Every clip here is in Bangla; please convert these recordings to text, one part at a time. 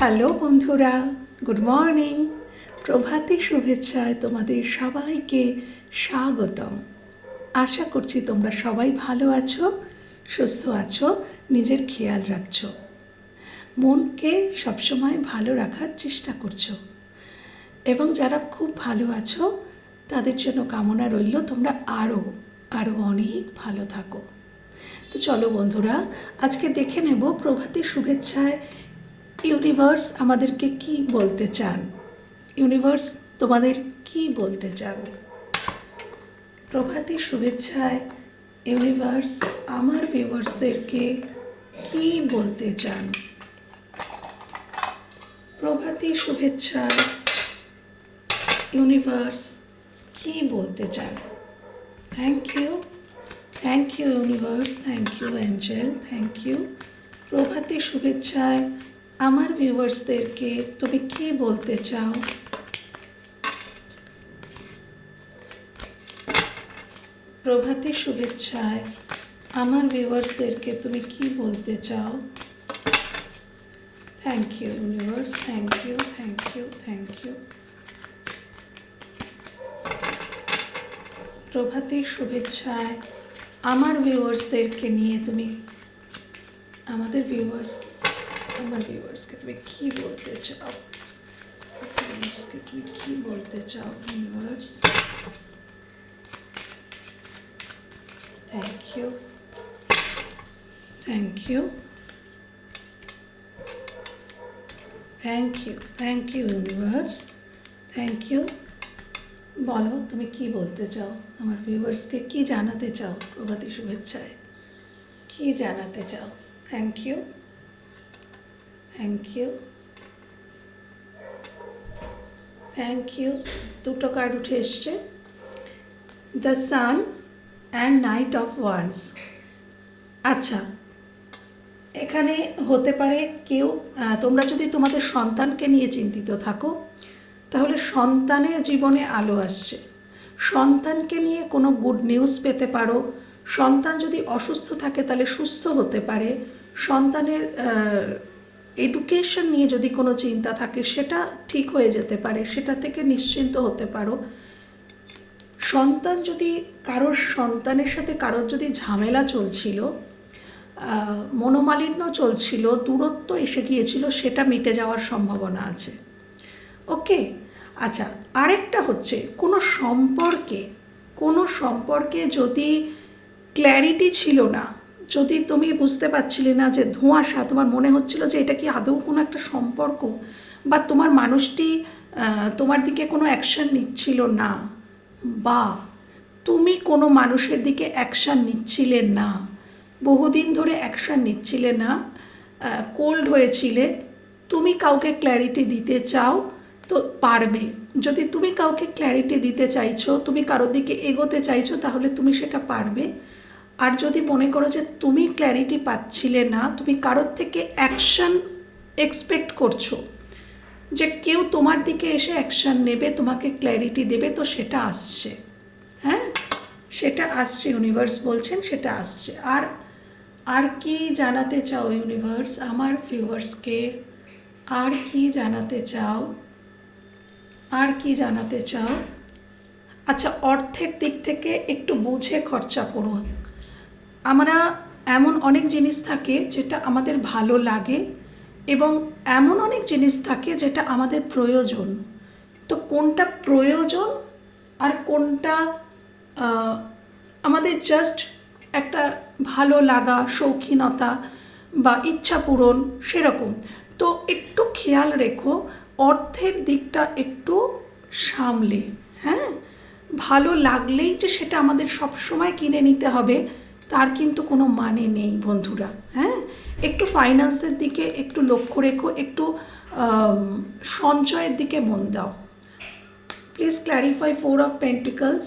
হ্যালো বন্ধুরা, গুড মর্নিং। প্রভাতী শুভেচ্ছায় তোমাদের সবাইকে স্বাগতম। আশা করছি তোমরা সবাই ভালো আছো, সুস্থ আছো, নিজের খেয়াল রাখছো। মনকে সবসময় ভালো রাখার চেষ্টা করছ। এবং যারা খুব ভালো আছো, তাদের জন্য কামনা রইল তোমরা আরও আরও অনেক ভালো থাকো। তো চলো বন্ধুরা, আজকে দেখে নেব প্রভাতী শুভেচ্ছায় ইউনিভার্স আমাদেরকে কি বলতে চান? ইউনিভার্স তোমাদের কি বলতে চান? প্রভাতী শুভেচ্ছায় ইউনিভার্স আমার ভিউয়ার্সদেরকে কি বলতে চান? প্রভাতী শুভেচ্ছায় ইউনিভার্স কি বলতে চান? Thank you thank you universe. Thank you angel thank you প্রভাতী শুভেচ্ছায় আমার ভিউয়ার্সদেরকে তুমি কি বলতে চাও? প্রভাতী শুভেচ্ছায় আমার ভিউয়ার্সদেরকে তুমি কি বলতে চাও? Thank you universe thank you thank you thank you প্রভাতী শুভেচ্ছায় আমার ভিউয়ার্সদেরকে নিয়ে তুমি, আমাদের ভিউয়ার্স আমার ভিউয়ার্সকে তুমি কি বলতে চাও ভিউয়ার্সকে তুমি কি বলতে চাও viewers thank you thank you thank you thank you universe thank you বলো তুমি কি বলতে চাও আমার ভিউয়ার্সকে কি জানাতে চাও প্রভাতী শুভেচ্ছায় কি জানাতে চাও thank you thank you thank you দুটো কার্ড উঠে এসছে। The sun and knight of wands আচ্ছা এখানে হতে পারে কেউ তোমরা যদি তোমাদের সন্তানকে নিয়ে চিন্তিত থাকো, তাহলে সন্তানের জীবনে আলো আসছে। সন্তানকে নিয়ে কোনো গুড নিউজ পেতে পারো। সন্তান যদি অসুস্থ থাকে, তাহলে সুস্থ হতে পারে। সন্তানের এডুকেশন নিয়ে যদি কোনো চিন্তা থাকে, সেটা ঠিক হয়ে যেতে পারে, সেটা থেকে নিশ্চিন্ত হতে পারো। সন্তান যদি, কারোর সন্তানের সাথে কারোর যদি ঝামেলা চলছিল মনোমালিন্য চলছিল, দূরত্ব এসে গিয়েছিল, সেটা মিটে যাওয়ার সম্ভাবনা আছে। ওকে আচ্ছা আরেকটা হচ্ছে, কোনো সম্পর্কে কোনো সম্পর্কে যদি ক্ল্যারিটি ছিল না যদি তুমি বুঝতে পারছিলে না যে ধোঁয়াশা, তোমার মনে হচ্ছিল যে এটা কি আদৌ কোনো একটা সম্পর্ক? বা তোমার মানুষটি তোমার দিকে কোনো অ্যাকশন নিচ্ছিল না? বা তুমি কোনো মানুষের দিকে অ্যাকশান নিচ্ছিলে না? বহুদিন ধরে অ্যাকশান নিচ্ছিলে না? কোল্ড হয়েছিলে? তুমি কাউকে ক্ল্যারিটি দিতে চাও? তো পারবে। যদি তুমি কাউকে ক্ল্যারিটি দিতে চাইছো, তুমি কারোর দিকে এগোতে চাইছো, তাহলে তুমি সেটা পারবে। আর যদি মনে করো যে তুমি ক্ল্যারিটি পাচ্ছিলে না, তুমি কারোর থেকে অ্যাকশান এক্সপেক্ট করছ, যে কেউ তোমার দিকে এসে অ্যাকশান নেবে, তোমাকে ক্ল্যারিটি দেবে, তো সেটা আসছে। হ্যাঁ? সেটা আসছে ইউনিভার্স বলছেন, সেটা আসছে। আর আর কি জানাতে চাও ইউনিভার্স আমার ভিউয়ার্সকে আর কি জানাতে চাও? আর কি জানাতে চাও? আচ্ছা অর্থের দিক থেকে একটু বুঝে খরচা করো। আমরা এমন অনেক জিনিস থাকে যেটা আমাদের ভালো লাগে এবং এমন অনেক জিনিস থাকে যেটা আমাদের প্রয়োজন। তো কোনটা প্রয়োজন আর কোনটা আমাদের জাস্ট একটা ভালো লাগা, শৌখিনতা বা ইচ্ছা পূরণ সেরকম। তো একটু খেয়াল রেখো, অর্থের দিকটা একটু সামলে হ্যাঁ? ভালো লাগলেই যে সেটা আমাদের সব সময় কিনে নিতে হবে। তার কিন্তু কোনো মানে নেই বন্ধুরা হ্যাঁ? একটু ফাইন্যান্সের দিকে একটু লক্ষ্য রেখো, একটু সঞ্চয়ের দিকে মন দাও। Please clarify four of pentacles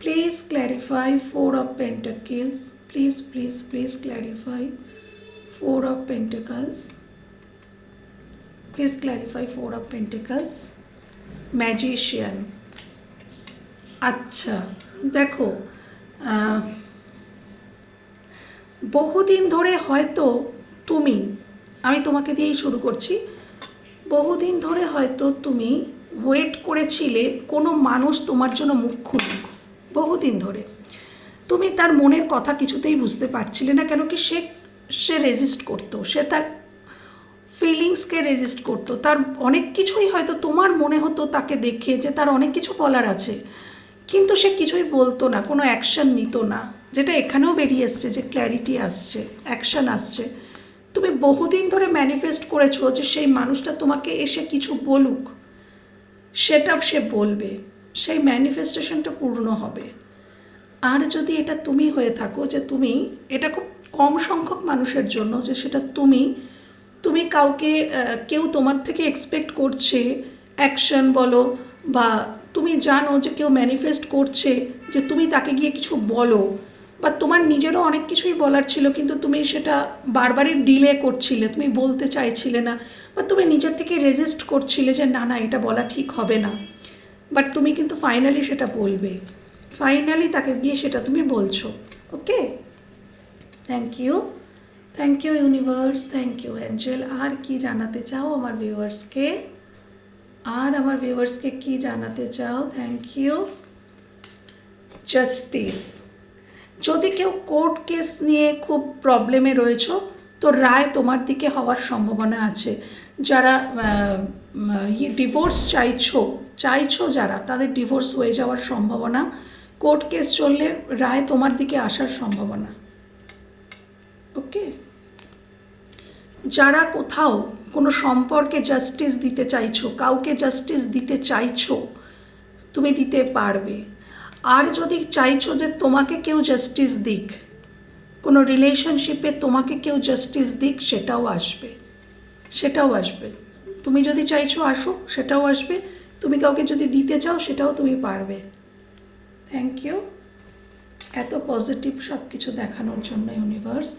please clarify four of pentacles please please please clarify four of pentacles please clarify four of pentacles magician আচ্ছা দেখো বহুদিন ধরে হয়তো তুমি, আমি তোমাকে দিয়েই শুরু করছি, বহুদিন ধরে হয়তো তুমি ওয়েট করেছিলে কোনো মানুষ তোমার জন্য মুখ খুলুক, বহুদিন ধরে। তুমি তার মনের কথা কিছুতেই বুঝতে পারছিলে না কেন কি সে সে রেজিস্ট করতো, সে তার ফিলিংসকে রেজিস্ট করতো, তার অনেক কিছুই হয়তো তোমার মনে হতো তাকে দেখে যে তার অনেক কিছু বলার আছে। কিন্তু সে কিছুই বলতো না, কোনো অ্যাকশন নিত না। যেটা এখানেও বেরিয়ে এসছে, যে ক্ল্যারিটি আসছে অ্যাকশন আসছে। তুমি বহুদিন ধরে ম্যানিফেস্ট করেছ যে সেই মানুষটা তোমাকে এসে কিছু বলুক। সেটা সে বলবে, সেই ম্যানিফেস্টেশনটা পূর্ণ হবে। আর যদি এটা তুমি হয়ে থাকো যে তুমি, এটা খুব কম সংখ্যক মানুষের জন্য যে সেটা তুমি তুমি কাউকে কেউ তোমার থেকে এক্সপেক্ট করছে অ্যাকশন বলো বা তুমি জানো যে কেউ ম্যানিফেস্ট করছে যে তুমি তাকে গিয়ে কিছু বলো বা তোমার নিজেরও অনেক কিছুই বলার ছিল, কিন্তু তুমি সেটা বারবারই ডিলে করছিলে, তুমি বলতে চাইছিলে না, বা তুমি নিজের থেকে রেজিস্ট করছিলে যে না না, এটা বলা ঠিক হবে না। বাট তুমি কিন্তু ফাইনালি সেটা বলবে। ফাইনালি তাকে গিয়ে সেটা তুমি বলছো okay thank you thank you universe thank you angel আর কি জানাতে চাও আমার ভিউয়ার্সকে আর আমার ভিউয়ার্সকে কি জানাতে চাও? থ্যাংক ইউ জাস্টিস যদি কেউ কোর্ট কেস নিয়ে খুব প্রবলেমে রয়েছো, তো রায় তোমার দিকে হওয়ার সম্ভাবনা আছে। যারা ইয়ে ডিভোর্স চাইছো চাইছো যারা, তাদের ডিভোর্স হয়ে যাওয়ার সম্ভাবনা। কোর্ট কেস চললে রায় তোমার দিকে আসার সম্ভাবনা। ওকে যারা কোথাও কোনো সম্পর্কে জাস্টিস দিতে চাইছো, কাউকে জাস্টিস দিতে চাইছো, তুমি দিতে পারবে। আর যদি চাইছো যে তোমাকে কেউ জাস্টিস দিক, কোনো রিলেশনশিপে তোমাকে কেউ জাস্টিস দিক, সেটাও আসবে। সেটাও আসবে। তুমি যদি চাইছো আসো সেটাও আসবে। তুমি কাউকে যদি দিতে চাও, সেটাও তুমি পারবে। থ্যাংক ইউ এত পজিটিভ সব কিছু দেখানোর জন্য ইউনিভার্স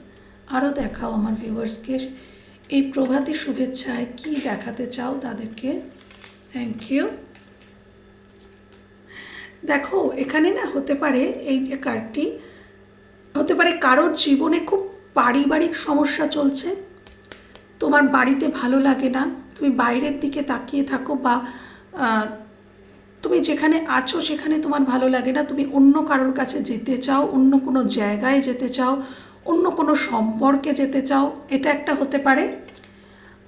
আরও দেখাও আমার ভিউয়ার্সকে এই প্রভাতী শুভেচ্ছায় কি দেখাতে চাও তাদেরকে? থ্যাংক ইউ দেখো, এখানে না হতে পারে এই কার্ডটি, হতে পারে কারোর জীবনে খুব পারিবারিক সমস্যা চলছে, তোমার বাড়িতে ভালো লাগে না, তুমি বাইরের দিকে তাকিয়ে থাকো বা তুমি যেখানে আছো সেখানে তোমার ভালো লাগে না, তুমি অন্য কারোর কাছে যেতে চাও, অন্য কোনো জায়গায় যেতে চাও অন্য কোনো সম্পর্কে যেতে চাও, এটা একটা হতে পারে।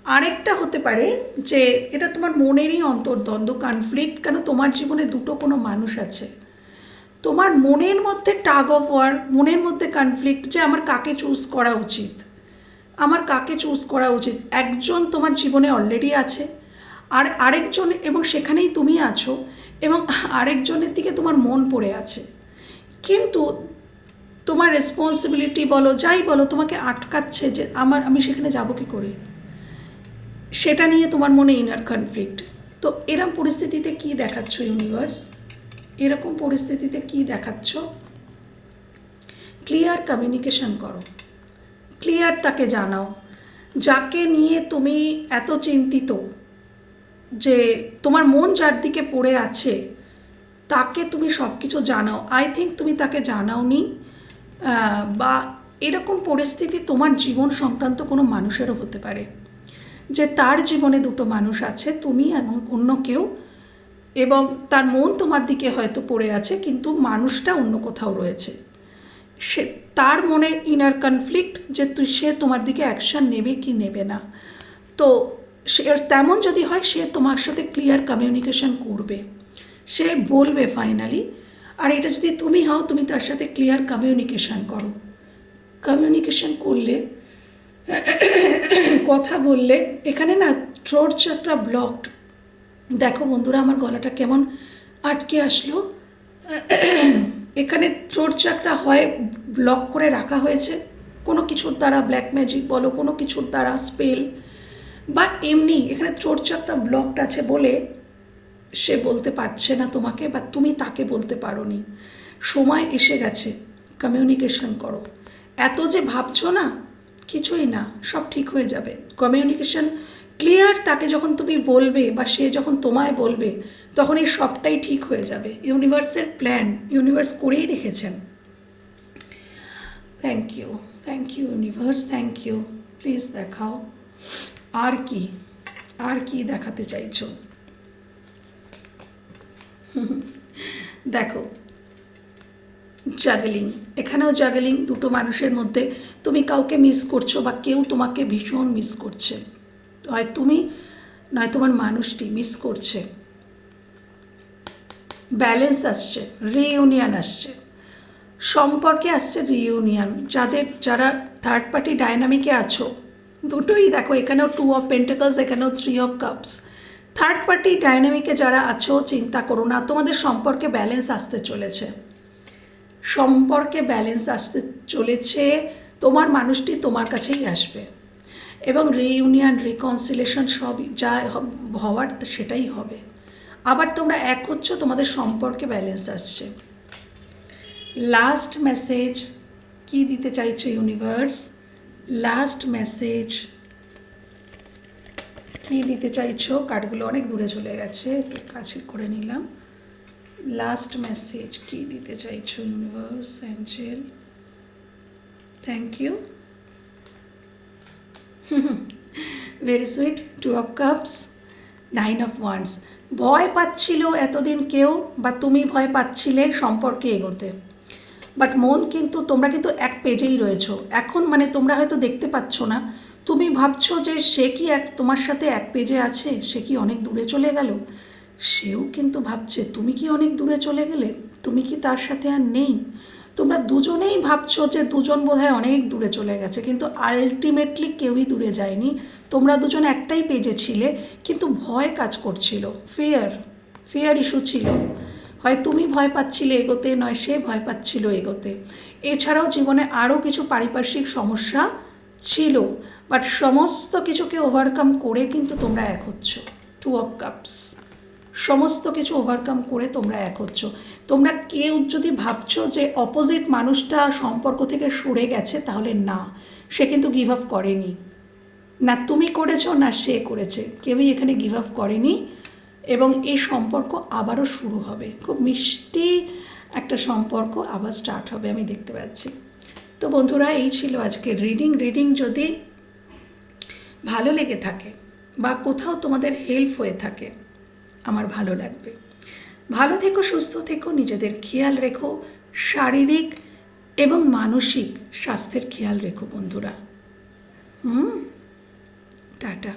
আরেকটা হতে পারে যে এটা তোমার মনেরই অন্তর্দ্বন্দ্ব কনফ্লিক্ট কেন তোমার জীবনে দুটো কোনো মানুষ আছে। তোমার মনের মধ্যে টাগ অফ ওয়ার মনের মধ্যে কনফ্লিক্ট যে আমার কাকে চুজ করা উচিত। আমার কাকে চুজ করা উচিত। একজন তোমার জীবনে অলরেডি আছে, আর আরেকজন এবং সেখানেই তুমি আছো, এবং আরেকজনের দিকে তোমার মন পড়ে আছে। কিন্তু তোমার রেসপন্সিবিলিটি বলো, যাই বলো, তোমাকে আটকাচ্ছে যে আমার, আমি সেখানে যাব কি করে? সেটা নিয়ে তোমার মনে ইনার কনফ্লিক্ট তো এরকম পরিস্থিতিতে কি দেখাচ্ছ ইউনিভার্স এরকম পরিস্থিতিতে কি দেখাচ্ছ? ক্লিয়ার কমিউনিকেশন করো। ক্লিয়ার তাকে জানাও। যাকে নিয়ে তুমি এত চিন্তিত যে তোমার মন যার দিকে পড়ে আছে, তাকে তুমি সব কিছু জানাও। আই থিঙ্ক তুমি তাকে জানাওনি। বা এরকম পরিস্থিতি তোমার জীবন সংক্রান্ত কোনো মানুষেরও হতে পারে। যে তার জীবনে দুটো মানুষ আছে, তুমি এবং অন্য কেউ, এবং তার মন তোমার দিকে হয়তো পড়ে আছে, কিন্তু মানুষটা অন্য কোথাও রয়েছে। সে, তার মনে ইনার কনফ্লিক্ট যে তুই, সে তোমার দিকে অ্যাকশন নেবে কি নেবে না। তো সে তেমন যদি হয়, সে তোমার সাথে ক্লিয়ার কমিউনিকেশন করবে। সে বলবে ফাইনালি আর এটা যদি তুমি হও, তুমি তার সাথে ক্লিয়ার কমিউনিকেশন করো। কমিউনিকেশন করলে, কথা বললে, এখানে না থ্রোট চাকরা ব্লকড দেখো বন্ধুরা, আমার গলাটা কেমন আটকে আসলো। এখানে থ্রোট চাকরা হয় ব্লক করে রাখা হয়েছে। কোনো কিছুর দ্বারা ব্ল্যাক ম্যাজিক বলো, কোনো কিছুর দ্বারা স্পেল বা এমনি এখানে চাকরা ব্লকড আছে বলে সে বলতে পারছে না তোমাকে বা তুমি তাকে বলতে পারোনি। সময় এসে গেছে কমিউনিকেশন করো। এত যে ভাবছ না, কিছুই না, সব ঠিক হয়ে যাবে। কমিউনিকেশন ক্লিয়ার তাকে যখন তুমি বলবে বা সে যখন তোমায় বলবে, তখন এই সবটাই ঠিক হয়ে যাবে। ইউনিভার্সের প্ল্যান ইউনিভার্স করেই রেখেছেন। Thank you thank you universe thank you please দেখাও। আর কি আর কি দেখাতে চাইছো? দেখো জাগলিং এখানেও জাগলিং দুটো মানুষের মধ্যে তুমি কাউকে মিস করছ বা কেউ তোমাকে ভীষণ মিস করছে। হয় তুমি, নয় তোমার মানুষটি মিস করছে। ব্যালেন্স আসছে রিইউনিয়ন আসছে। সম্পর্কে আসছে রিইউনিয়ন যাদের, যারা থার্ড পার্টি ডায়নামিকে আছো, দুটোই দেখো, এখানেও টু অফ পেন্টেকলস এখানেও three of cups third party ডাইনামিকে যারা আছো, চিন্তা করো না, তোমাদের সম্পর্কে ব্যালেন্স আসতে চলেছে। সম্পর্কে ব্যালেন্স আসতে চলেছে, তোমার মানুষটি তোমার কাছেই আসবে। এবং রিইউনিয়ন রিকনসিলেশন সব যা হওয়ার সেটাই হবে। আবার তোমরা এক হচ্ছ, তোমাদের সম্পর্কে ব্যালেন্স আসছে। লাস্ট মেসেজ কি দিতে চাইছো ইউনিভার্স লাস্ট মেসেজ কি দিতে চাইছো? কার্ডগুলো অনেক দূরে চলে গেছে, একটু কাছে করে নিলাম। লাস্ট মেসেজ কি দিতে চাইছো universe angel thank you very sweet two of cups nine of wands ভয় পাচ্ছিল এতদিন কেউ, বা তুমি ভয় পাচ্ছিলে সম্পর্কে এগোতে। বাট মন কিন্তু, তোমরা কিন্তু এক পেজেই রয়েছো। এখন মানে তোমরা হয়তো দেখতে পাচ্ছ না। তুমি ভাবছ যে সে কি এক, তোমার সাথে এক পেজে আছে? সে কি অনেক দূরে চলে গেল? সেও কিন্তু ভাবছে, তুমি কি অনেক দূরে চলে গেলে? তুমি কি তার সাথে আর নেই? তোমরা দুজনেই ভাবছ যে দুজন বোধহয় অনেক দূরে চলে গেছে, কিন্তু আলটিমেটলি কেউই দূরে যায়নি। তোমরা দুজন একটাই পেজে ছিলে, কিন্তু ভয় কাজ করছিল। ফিয়ার ফিয়ার ইস্যু ছিল। হয় তুমি ভয় পাচ্ছিলে এগোতে, নয় সে ভয় পাচ্ছিল এগোতে। এছাড়াও জীবনে আরও কিছু পারিপার্শ্বিক সমস্যা ছিল। বাট সমস্ত কিছুকে ওভারকাম করে কিন্তু তোমরা এক হচ্ছ। টু অফ কাপস সমস্ত কিছু ওভারকাম করে তোমরা এক হচ্ছ। তোমরা কেউ যদি ভাবছ যে অপোজিট মানুষটা সম্পর্ক থেকে সরে গেছে, তাহলে না, সে কিন্তু গিভ আপ করেনি। না তুমি করেছ, না সে করেছে। কেউই এখানে গিভ আপ করেনি এবং এই সম্পর্ক আবারও শুরু হবে। খুব মিষ্টি একটা সম্পর্ক আবার স্টার্ট হবে, আমি দেখতে পাচ্ছি। তো বন্ধুরা, এই ছিল আজকের রিডিং রিডিং যদি ভালো লেগে থাকে বা কোথাও তোমাদের হেল্প হয়ে থাকে, আমার ভালো লাগবে। ভালো থেকো, সুস্থ থেকো, নিজেদের খেয়াল রেখো, শারীরিক এবং মানসিক স্বাস্থ্যের খেয়াল রেখো বন্ধুরা। Hmm, tata.